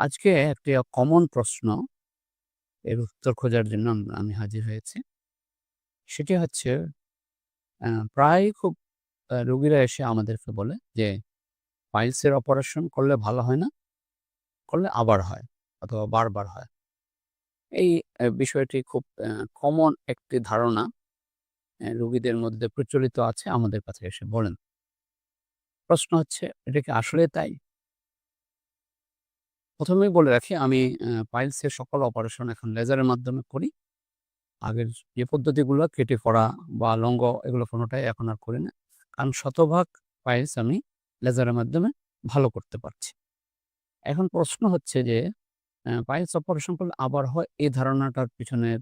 আজকে একটি কমন প্রশ্ন এর উত্তর খোঁজার জন্য আমি হাজির হয়েছি। সেটি হচ্ছে প্রায় খুব রোগীরা এসে আমাদেরকে বলে যে, "পাইলসের অপারেশন করলে ভালো হয় না, করলে আবার হয় অথবা বারবার হয়।" এই বিষয়টি খুব কমন একটি ধারণা রোগীদের মধ্যে প্রচলিত আছে, আমাদের কাছে এসে বলেন। প্রশ্ন হচ্ছে, এটা কি আসলেই তাই? প্রথমেই বলে রাখি আমি পাইলসের সকল অপারেশন এখন লেজারের মাধ্যমে করি। আগের যে পদ্ধতিগুলো কেটে করা বা লঙ্গ এগুলো কোনোটাই এখন আর করি না। কারণ শতভাগ পাইলস আমি লেজারের মাধ্যমে ভালো করতে পারছি। এখন প্রশ্ন হচ্ছে যে, পাইলস অপারেশন করলে আবার হয় এই ধারণাটার পিছনের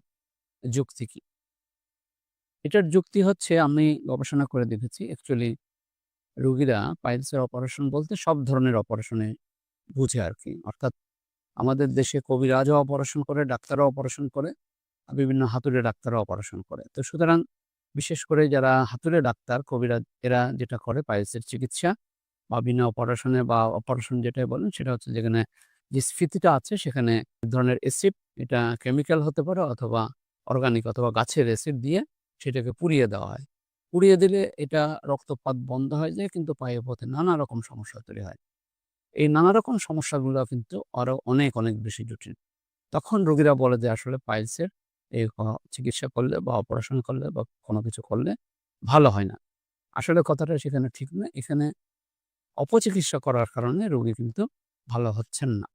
যুক্তি কি? এটার যুক্তি হচ্ছে আমি গবেষণা করে দেখেছি অ্যাকচুয়ালি রুগীরা পাইলসের অপারেশন বলতে সব ধরনের অপারেশনে বুঝে আরকি। অর্থাৎ আমাদের দেশে কবিরাজও অপারেশন করে, ডাক্তারও অপারেশন করে, বিভিন্ন হাতুড়ে ডাক্তারও অপারেশন করে। তো সুতরাং বিশেষ করে যারা হাতুড়ে ডাক্তার, কবিরাজ এরা যেটা করে পাইলসের চিকিৎসা বা বিনা অপারেশনে বা অপারেশন যেটাই বলেন সেটা হচ্ছে যেখানে যে স্ফীতিটা আছে সেখানে এক ধরনের অ্যাসিড এটা কেমিক্যাল হতে পারে অথবা অর্গানিক অথবা গাছের অ্যাসিড দিয়ে সেটাকে পুড়িয়ে দেওয়া হয়। পুড়িয়ে দিলে এটা রক্তপাত বন্ধ হয়ে যায় কিন্তু পায়ের পথে নানা রকম সমস্যা তৈরি হয়। এই নানা রকম সমস্যাগুলো কিন্তু আরও অনেক, অনেক বেশি জটিল। তখন রোগীরা বলে যে আসলে পাইলসের এই চিকিৎসা করলে বা অপারেশন করলে বা কোনো কিছু করলে ভালো হয় না। আসলে কথাটা সেখানে ঠিক না। এখানে অপচিকিৎসা করার কারণে রোগী কিন্তু ভালো হচ্ছেন না।